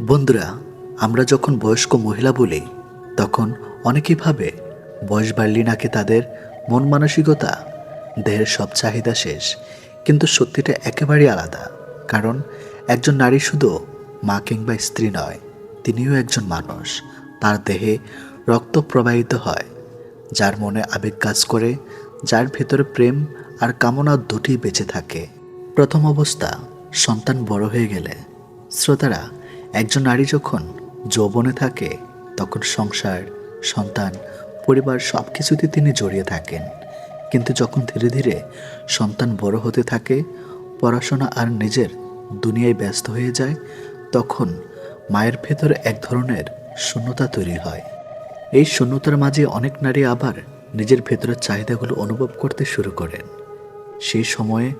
বন্ধুরা, আমরা যখন বয়স্ক মহিলা বলি, তখন অনেকেই ভাবে বয়স বাড়লি নাকি তাদের মন মানসিকতা, দেহের সব চাহিদা শেষ। কিন্তু সত্যিটা একেবারেই আলাদা। কারণ একজন নারী শুধু মা কিংবা স্ত্রী নয়, তিনিও একজন মানুষ। তার দেহে রক্ত প্রবাহিত হয়, যার মনে আবেগ কাজ করে, যার ভেতরে প্রেম আর কামনা দুটি বেঁচে থাকে। প্রথম অবস্থা, সন্তান বড় হয়ে গেলে। শ্রোতারা একজন নারী যখন যৌবনে থাকে, তখন সংসার, সন্তান, পরিবার সব কিছুতে তিনি জড়িয়ে থাকেন। কিন্তু যখন ধীরে ধীরে সন্তান বড় হতে থাকে, পড়াশোনা আর নিজের দুনিয়ায় ব্যস্ত হয়ে যায়, তখন মায়ের ভেতরে এক ধরনের শূন্যতা তৈরি হয়। এই শূন্যতার মাঝে অনেক নারী আবার নিজের ভেতরের চাহিদাগুলো অনুভব করতে শুরু করেন। সেই সময়ে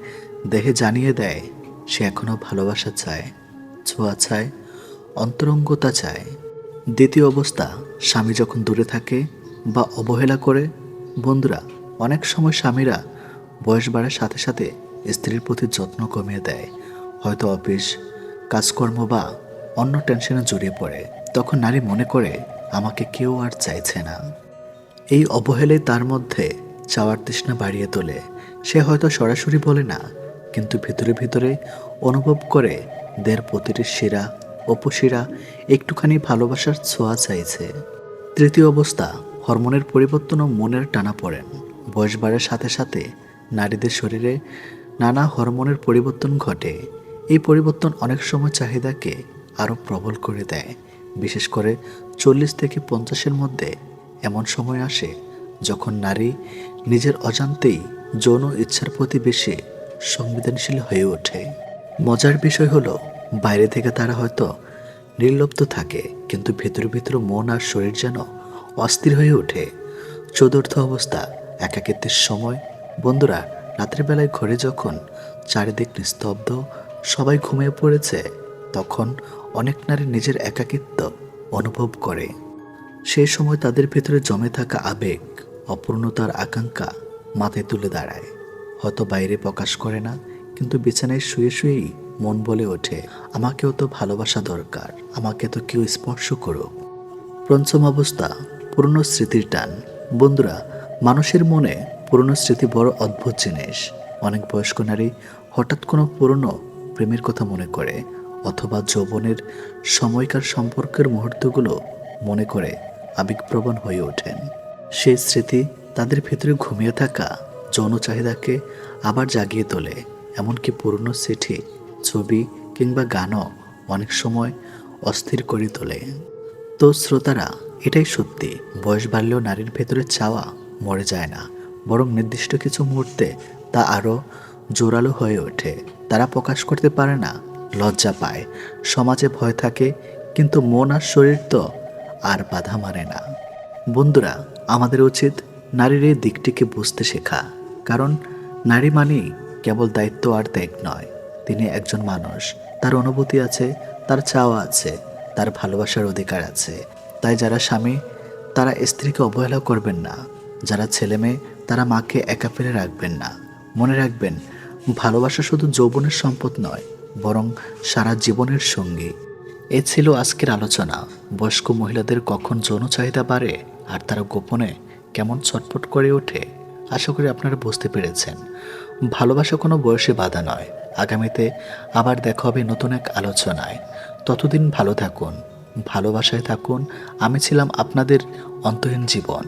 দেহে জানিয়ে দেয়, সে এখনও ভালোবাসা চায়, ছোঁয়া চায় অন্তরঙ্গতা চায়। দ্বিতীয় অবস্থা, স্বামী যখন দূরে থাকে বা অবহেলা করে, বন্ধুরা, অনেক সময় স্বামীরা বয়স বাড়ার সাথে সাথে স্ত্রীর প্রতি যত্ন কমিয়ে দেয়। হয়তো অফিস, কাজকর্ম বা অন্য টেনশনে জড়িয়ে পড়ে। তখন নারী মনে করে, আমাকে কেউ আর চাইছে না। এই অবহেলে তার মধ্যে চাওয়ার তৃষ্ণা বাড়িয়ে তোলে। সে হয়তো সরাসরি বলে না, কিন্তু ভিতরে ভিতরে অনুভব করে দের প্রতিটি শিরা অপশিরা একটুখানি ভালোবাসার ছোঁয়া চাইছে। তৃতীয় অবস্থা, হরমোনের পরিবর্তন ও মনের টানা পড়েন। বয়স বাড়ার সাথে সাথে নারীদের শরীরে নানা হরমোনের পরিবর্তন ঘটে। এই পরিবর্তন অনেক সময় চাহিদাকে আরও প্রবল করে দেয়। বিশেষ করে চল্লিশ থেকে পঞ্চাশের মধ্যে এমন সময় আসে যখন নারী নিজের অজান্তেই যৌন ইচ্ছার প্রতি বেশি সংবেদনশীল হয়ে ওঠে। মজার বিষয় হলো বাইরে থেকে তারা হয়তো নির্লপ্ত থাকে, কিন্তু ভেতরে ভেতরে মন আর শরীর যেন অস্থির হয়ে ওঠে। চতুর্থ অবস্থা, একাকিত্বের সময়। বন্ধুরা রাতের বেলায় ঘরে যখন চারিদিক নিস্তব্ধ, সবাই ঘুমিয়ে পড়েছে, তখন অনেক নারী নিজের একাকিত্ব অনুভব করে। সেই সময় তাদের ভেতরে জমে থাকা আবেগ, অপূর্ণতার আকাঙ্ক্ষা মাথায় তুলে দাঁড়ায়। হয়তো বাইরে প্রকাশ করে না, কিন্তু বিছানায় শুয়ে শুয়েই মন বলে ওঠে, আমাকেও তো ভালোবাসা দরকার, আমাকে তো কেউ স্পর্শ করুক। পঞ্চম অবস্থা, পুরনো স্মৃতির টান। বন্ধুরা, মানুষের মনে পুরনো স্মৃতি বড় অদ্ভুত জিনিস। অনেক বয়স্ক নারী হঠাৎ কোনো পুরনো প্রেমের কথা মনে করে, অথবা যৌবনের সময়কার সম্পর্কের মুহূর্তগুলো মনে করে আবেগপ্রবণ হয়ে ওঠেন। সেই স্মৃতি তাদের ভেতরে ঘুমিয়ে থাকা, যৌন চাহিদাকে আবার জাগিয়ে তোলে, এমনকি পুরনো চিঠি ছবি কিংবা গানও অনেক সময় অস্থির করে তোলে। তো শ্রোতারা, এটাই সত্যি, বয়স বাড়লেও নারীর ভেতরে চাওয়া মরে যায় না। বরং নির্দিষ্ট কিছু মুহূর্তে তা আরও জোরালো হয়ে ওঠে। তারা প্রকাশ করতে পারে না, লজ্জা পায়। সমাজে ভয় থাকে, কিন্তু মন আর শরীর তো আর বাধা মানে না। বন্ধুরা, আমাদের উচিত নারীর এই দিকটিকে বুঝতে শেখা। কারণ নারী মানেই কেবল দায়িত্ব আর ত্যাগ নয়। তিনি একজন মানুষ। তার অনুভূতি আছে, তার চাওয়া আছে, তার ভালোবাসার অধিকার আছে। তাই যারা স্বামী, তারা স্ত্রীকে অবহেলা করবেন না। যারা ছেলে মেয়ে, তারা মাকে একা ফেলে রাখবেন না। মনে রাখবেন, ভালোবাসা শুধু যৌবনের সম্পদ নয়, বরং সারা জীবনের সঙ্গী। এ ছিল আজকের আলোচনা। বয়স্ক মহিলাদের কখন যৌন চাহিদা বাড়ে আর তারা গোপনে কেমন ছটফট করে ওঠে? আশা করি আপনারা বুঝতে পেরেছেন। ভালোবাসা কোনো বয়সে বাধা নয়। আগামীতে আবার দেখা হবে নতুন এক আলোচনায়। ততদিন ভালো থাকুন, ভালোবাসায় থাকুন। আমি ছিলাম আপনাদের অন্তহীন জীবন,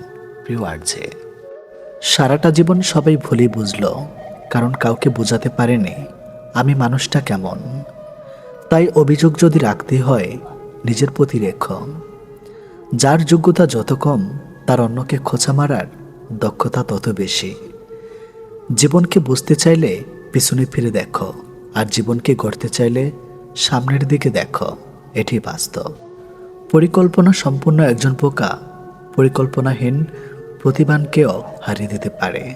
প্রিয় আর্জে। সারাটা জীবন সবাই ভুলই বুঝলো, কারণ কাউকে বোঝাতে পারেনি আমি মানুষটা কেমন। তাই অভিযোগ যদি রাখতে হয়, নিজের প্রতি রেখ যার যোগ্যতা যত কম, তার অন্যকে খোঁচা মারার দক্ষতা তত বেশি। জীবনকে বুঝতে চাইলে পিছনে ফিরে দেখো, আর জীবনকে গড়তে চাইলে সামনের দিকে দেখো। এটি বাস্তব। পরিকল্পনা সম্পূর্ণ একজন পোকা পরিকল্পনাহীন প্রতিভানকেও হারিয়ে দিতে পারে।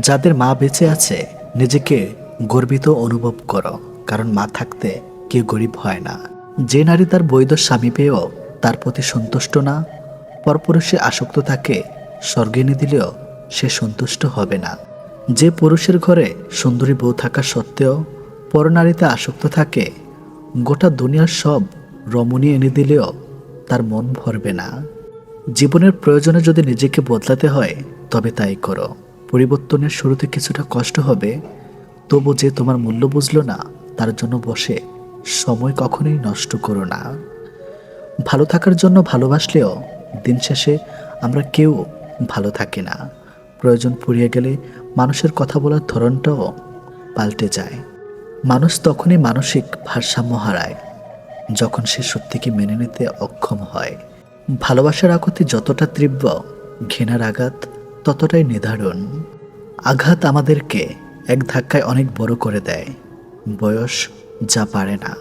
যাদের মা বেঁচে আছে, নিজেকে গর্বিত অনুভব করো, কারণ মা থাকতে কেউ গরিব হয় না। যে নারী তার বৈধ স্বামী পেয়েও তার প্রতি সন্তুষ্ট না, পরপুরুষে আসক্ত থাকে স্বর্গে এনে দিলেও সে সন্তুষ্ট হবে না। যে পুরুষের ঘরে সুন্দরী বউ থাকা সত্ত্বেও পরনারীতে আসক্ত থাকে, গোটা দুনিয়ার সব রমণী এনে দিলেও তার মন ভরবে না। জীবনের প্রয়োজনে যদি নিজেকে বদলাতে হয়, তবে তাই করো। পরিবর্তনের শুরুতে কিছুটা কষ্ট হবে, তবু যে তোমার মূল্য বুঝলো না, তার জন্য বসে সময় কখনোই নষ্ট করো না। ভালো থাকার জন্য ভালোবাসলেও দিন শেষে আমরা কেউ ভালো থাকে না। প্রয়োজন ফুরিয়ে গেলে মানুষের কথা বলার ধরনটাও পাল্টে যায়। মানুষ তখনই মানসিক ভারসাম্য হারায়, যখন সে সত্যিকে মেনে নিতে অক্ষম হয়। ভালোবাসার আকতি যতটা তীব্র, ঘৃণার আঘাত ততটাই নির্ধারণ আঘাত আমাদেরকে এক ধাক্কায় অনেক বড় করে দেয়। বয়স যা পারে না।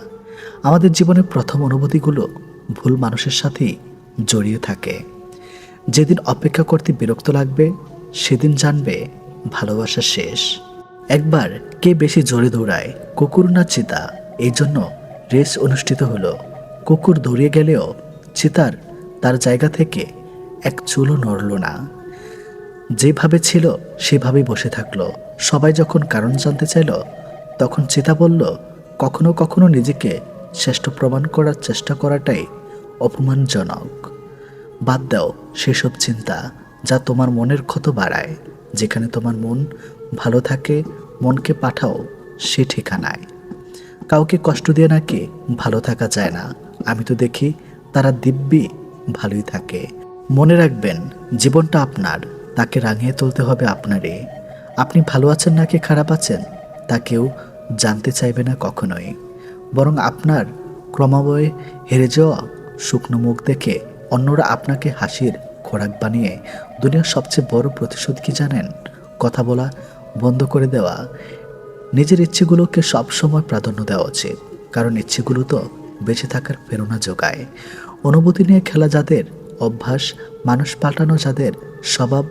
আমাদের জীবনের প্রথম অনুভূতিগুলো ভুল মানুষের সাথেই জড়িয়ে থাকে। যেদিন অপেক্ষা করতে বিরক্ত লাগবে, সেদিন জানবে ভালোবাসা শেষ। একবার কে বেশি জোরে দৌড়ায়, কুকুর না চিতা? এই জন্য রেস অনুষ্ঠিত হলো। কুকুর দৌড়িয়ে গেলেও চিতার তার জায়গা থেকে এক চুলও নড়ল না। যেভাবে ছিল, সেভাবেই বসে থাকল। সবাই যখন কারণ জানতে চাইল, তখন চিতা বলল, কখনো কখনো নিজেকে শ্রেষ্ঠ প্রমাণ করার চেষ্টা করাটাই অপমানজনক। বাদ দাও সেসব চিন্তা যা তোমার মনের ক্ষত বাড়ায়। যেখানে তোমার মন ভালো থাকে, মনকে পাঠাও সে ঠিকানায়। কাউকে কষ্ট দিয়ে নাকি ভালো থাকা যায় না। আমি তো দেখি তারা দিব্যি ভালোই থাকে। মনে রাখবেন, জীবনটা আপনার, তাকে রাঙিয়ে তুলতে হবে আপনারই। আপনি ভালো আছেন নাকি খারাপ আছেন, তা কেউ জানতে চাইবে না কখনোই। বরং আপনার ক্রমাবয়ে হেরে যাওয়া শুকনো মুখ দেখে অন্যরা আপনাকে হাসির খোরাক বানিয়ে দুনিয়ার সবচেয়ে বড় প্রতিশোধ কি জানেন? কথা বলা বন্ধ করে দেওয়া। নিজের ইচ্ছেগুলোকে সবসময় প্রাধান্য দেওয়া উচিত, কারণ ইচ্ছেগুলো তো বেঁচে থাকার প্রেরণা যোগায়। অনুভূতি নিয়ে খেলা যাদের অভ্যাস, মানুষ পাল্টানো যাদের স্বভাব,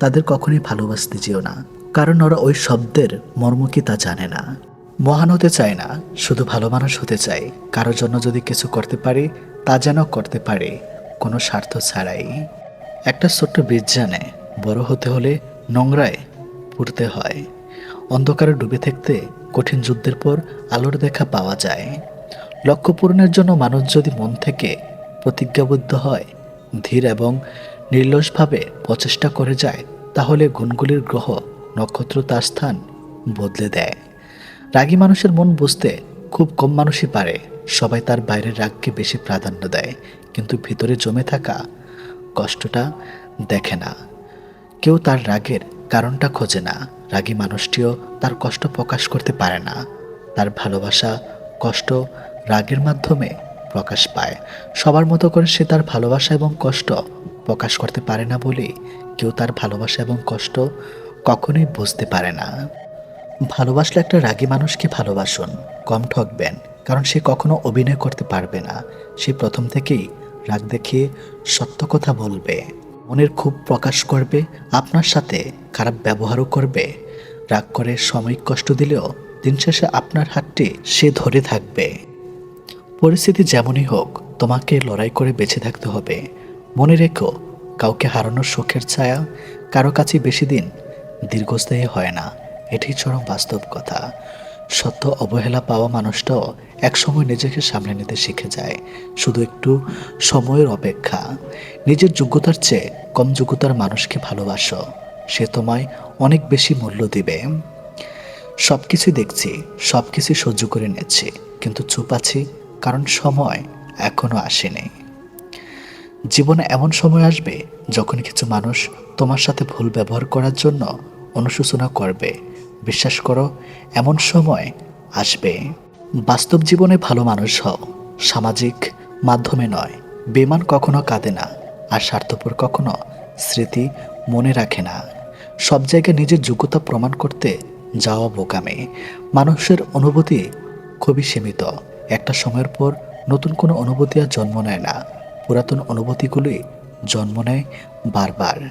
তাদের কখনোই ভালোবাসতে যেও না, কারণ ওরা ওই শব্দের মর্ম কি তা জানে না। মহান হতে চায় না, শুধু ভালো মানুষ হতে চায়, কারোর জন্য যদি কিছু করতে পারি, তা যেন করতে পারে। কোনো স্বার্থ ছাড়াই। একটা ছোট্ট বীজ জানে, বড় হতে হলে নোংরায় পুড়তে হয়। অন্ধকারে ডুবে থাকতে কঠিন যুদ্ধের পর আলোর দেখা পাওয়া যায়। লক্ষ্য পূরণের জন্য মানুষ যদি মন থেকে প্রতিজ্ঞাবদ্ধ হয়, ধীর এবং নির্লসভাবে প্রচেষ্টা করে যায়, তাহলে গুণগুলির গ্রহ নক্ষত্র তার স্থান বদলে দেয়। রাগী মানুষের মন বুঝতে খুব কম মানুষই পারে। সবাই তার বাইরের রাগকে বেশি প্রাধান্য দেয়, কিন্তু ভিতরে জমে থাকা কষ্টটা দেখে না। কেউ তার রাগের কারণটা খোঁজে না। রাগী মানুষটিও তার কষ্ট প্রকাশ করতে পারে না। তার ভালোবাসা, কষ্ট রাগের মাধ্যমে প্রকাশ পায়। সবার মতো করে সে তার ভালোবাসা এবং কষ্ট প্রকাশ করতে পারে না বলে কেউ তার ভালোবাসা এবং কষ্ট কখনোই বুঝতে পারে না। ভালোবাসলে একটা রাগী মানুষকে ভালোবাসুন, কম ঠকবেন। কারণ সে কখনো অভিনয় করতে পারবে না। সে প্রথম থেকেই রাগ দেখিয়ে সত্য কথা বলবে। মনের খুব প্রকাশ করবে, আপনার সাথে খারাপ ব্যবহারও করবে। রাগ করে সাময়িক কষ্ট দিলেও দিন শেষে আপনার হাতটি সে ধরে থাকবে। পরিস্থিতি যেমনই হোক, তোমাকে লড়াই করে বেঁচে থাকতে হবে। মনে রেখো, কাউকে হারানোর শোকের ছায়া কারও কাছে বেশি দিন দীর্ঘস্থায়ী হয় না। এটি চরম বাস্তব কথা। সত্য অবহেলা পাওয়া মানুষটাও একসময় নিজেকে সামলে নিতে শিখে যায়। শুধু একটু সময়ের অপেক্ষা। নিজের যোগ্যতার চেয়ে কম যোগ্যতার মানুষকে ভালোবাসো। সে তোমায় অনেক বেশি মূল্য দিবে। সব কিছু দেখছি সব কিছু সহ্য করে নিচ্ছি, কিন্তু চুপ আছি, কারণ সময় এখনও আসেনি। জীবনে এমন সময় আসবে, যখন কিছু মানুষ তোমার সাথে ভুল ব্যবহার করার জন্য অনুশোচনা করবে। বিশ্বাস করো, এমন সময় আসবে। বাস্তব জীবনে ভালো মানুষ হও, সামাজিক মাধ্যমে নয় বেমান কখনো কাঁদে না, আর স্বার্থপর কখনো স্মৃতি মনে রাখে না। সব জায়গায় নিজের যোগ্যতা প্রমাণ করতে যাওয়া বোকামে। মানুষের অনুভূতি খুবই সীমিত। একটা সময়ের পর নতুন কোনো অনুভূতি আর জন্ম নেয় না। পুরাতন অনুভূতিগুলি জন্ম নেয় বারবার।